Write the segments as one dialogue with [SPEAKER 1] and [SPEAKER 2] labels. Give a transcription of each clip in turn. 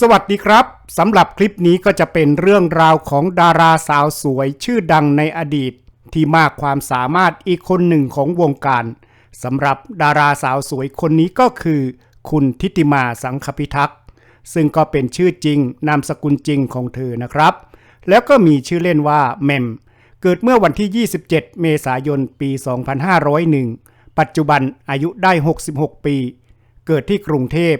[SPEAKER 1] สวัสดีครับสำหรับคลิปนี้ก็จะเป็นเรื่องราวของดาราสาวสวยชื่อดังในอดีต ที่มากความสามารถอีกคนหนึ่งของวงการสำหรับดาราสาวสวยคนนี้ก็คือ คุณทิติมาสังคพิทักษ์ซึ่งก็เป็นชื่อจริงนามสกุลจริงของเธอนะครับ แล้วก็มีชื่อเล่นว่าแมม เกิดเมื่อวันที่ 27 เมษายนปี 2501 ปัจจุบันอายุได้ 66 ปี เกิดที่กรุงเทพ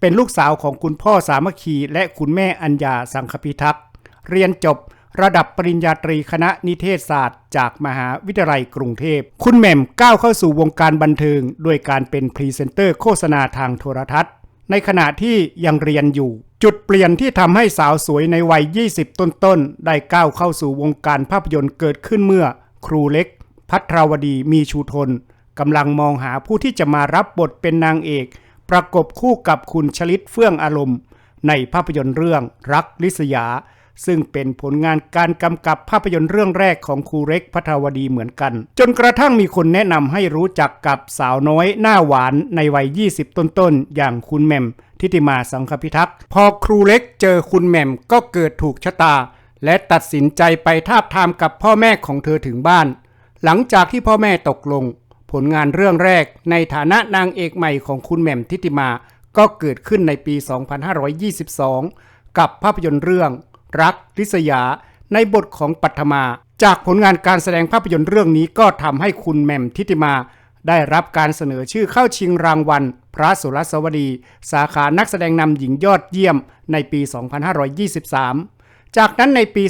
[SPEAKER 1] เป็นลูกสาวของคุณพ่อสามัคคีและคุณแม่อัญญาสังคพิทักษ์ เรียนจบระดับปริญญาตรีคณะนิเทศศาสตร์ จากมหาวิทยาลัยกรุงเทพ คุณแหม่มก้าวเข้าสู่วงการบันเทิง ด้วยการเป็นพรีเซนเตอร์โฆษณาทางโทรทัศน์ ในขณะที่ยังเรียนอยู่ จุดเปลี่ยนที่ทำให้สาวสวยในวัย 20 ต้นๆ ได้ก้าวเข้าสู่วงการภาพยนตร์เกิดขึ้นเมื่อ ครูเล็ก พัทรวดีมีชูทนกำลังมองหาผู้ที่จะมารับบทเป็นนางเอก ประกบคู่กับคุณชลิตเฟื่องอารมณ์ ในภาพยนตร์เรื่องรักลิษยา ซึ่งเป็นผลงานการกำกับภาพยนตร์เรื่องแรกของครูเล็กพัทรวดีเหมือนกัน จนกระทั่งมีคนแนะนำให้รู้จักกับสาวน้อยหน้าหวานในวัย 20 ต้นๆ อย่างคุณแม่มทิติมาสังคพิทักษ์พอครูเล็กเจอคุณแหม่มก็เกิดถูกชะตา และตัดสินใจไปทาบทามกับพ่อแม่ของเธอถึงบ้าน หลังจากที่พ่อแม่ตกลง ผลงานเรื่องแรกในฐานะนางเอกใหม่ของคุณแหม่มทิติมา ก็เกิดขึ้นในปี 2522 กับภาพยนตร์เรื่อง รักลิษยา ในบทของปัทมา จากผลงานการแสดงภาพยนตร์เรื่องนี้ก็ทำให้คุณแหม่มทิติมา ได้รับการเสนอชื่อเข้าชิงรางวัล พระสุรสวดี สาขานักแสดงนำหญิงยอดเยี่ยมในปี 2523 จากนั้นในปี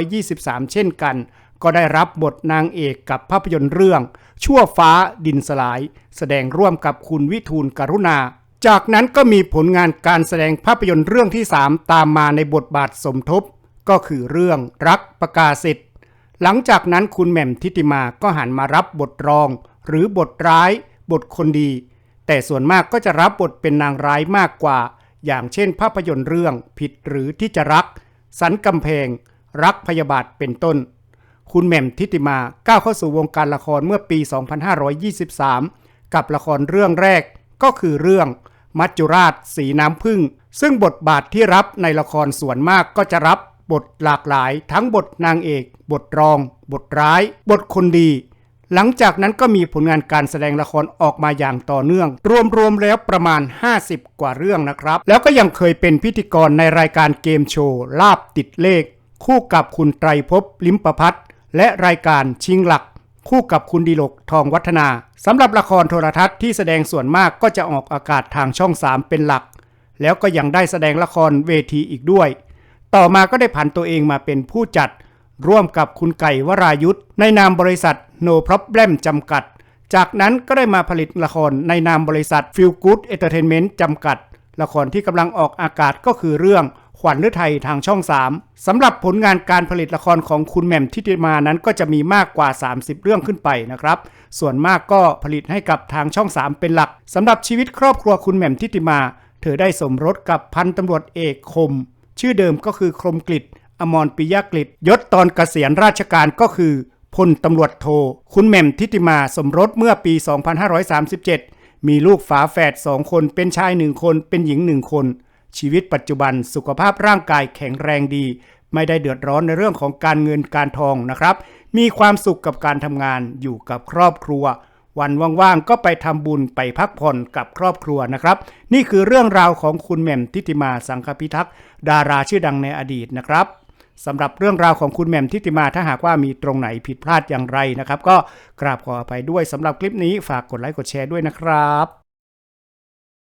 [SPEAKER 1] 2523 เช่นกัน ก็ได้รับบทนางเอกกับภาพยนตร์เรื่อง ชั่วฟ้าดินสลาย แสดงร่วมกับคุณวิทูลกรุณา จากนั้นก็มีผลงานการแสดงภาพยนตร์เรื่องที่ 3 ตามมาในบทบาทสมทบ ก็คือเรื่องรักประกาศสิทธิ์หลังจากนั้นคุณแหม่มทิติมาก็หันมารับบทรอง หรือบทร้าย บทคนดี แต่ส่วนมากก็จะรับบทเป็นนางร้ายมากกว่า อย่างเช่น ภาพยนตร์เรื่องผิดหรือที่จะรัก สันกำแพง รักพยาบาทเป็นต้น คุณแหม่มทิติมาก้าวเข้าสู่วงการละครเมื่อปี 2523 กับละครเรื่องแรกก็คือเรื่อง มัจจุราช สีน้ำพึ่ง ซึ่งบทบาทที่รับในละครส่วนมากก็จะรับบทหลากหลาย ทั้งบทนางเอก บทรอง บทร้าย บทคนดี หลังจากนั้นก็มีผลงานการแสดงละครออกมาอย่างต่อเนื่อง รวมๆแล้วประมาณ 50 กว่าเรื่องนะครับ แล้วก็ยังเคยเป็นพิธีกรในรายการเกมโชว์ลาบติดเลข คู่กับคุณไตรภพลิมประพัฒน์ และรายการชิงหลัก คู่กับคุณดีลกทองวัฒนาสำหรับละครโทรทัศน์ที่แสดงส่วนมากก็จะออกอากาศทางช่อง 3 เป็นหลัก แล้วก็ยังได้แสดงละครเวทีอีกด้วย ต่อมาก็ได้ผันตัวเองมาเป็นผู้จัด ร่วมกับคุณไก่วรายุทธในนามบริษัท No Problem จำกัด จากนั้นก็ได้มาผลิตละครในนามบริษัท Feel Good Entertainment จำกัด ละครที่กำลังออกอากาศก็คือเรื่อง ขวัญฤทัยทางช่อง 3สำหรับผลงานการผลิตละครของคุณแหม่มทิติมานั้นก็จะมีมากกว่า 30 เรื่องขึ้นไปนะครับ ส่วนมากก็ผลิตให้กับทางช่อง 3 เป็นหลักสำหรับชีวิตครอบครัวคุณแหม่มทิติมา เธอได้สมรสกับพันตำรวจเอกคม ชื่อเดิมก็คือคมกลิตอมรปิยกฤตยศตอนเกษียณราชการก็คือพลตำรวจโท คุณแหม่มทิติมาสมรสเมื่อปี 2537 มีลูกฝาแฝดสองคนเป็นชายหนึ่งคนเป็นหญิงหนึ่งคน ชีวิตปัจจุบันสุขภาพร่างกายแข็งแรงดี ไม่ได้เดือดร้อนในเรื่องของการเงินการทองนะครับ มีความสุขกับการทำงานอยู่กับครอบครัว วันว่างๆก็ไปทำบุญไปพักผ่อนกับครอบครัวนะครับ นี่คือเรื่องราวของคุณแหม่มทิติมาสังคพิทักษ์ดาราชื่อดังในอดีตนะครับสำหรับเรื่องราวของคุณแหม่มทิติมาถ้าหากว่ามีตรงไหนผิดพลาดอย่างไรนะครับ ก็กราบขออภัยด้วยสำหรับคลิปนี้ฝากกดไลค์กดแชร์ด้วยนะครับ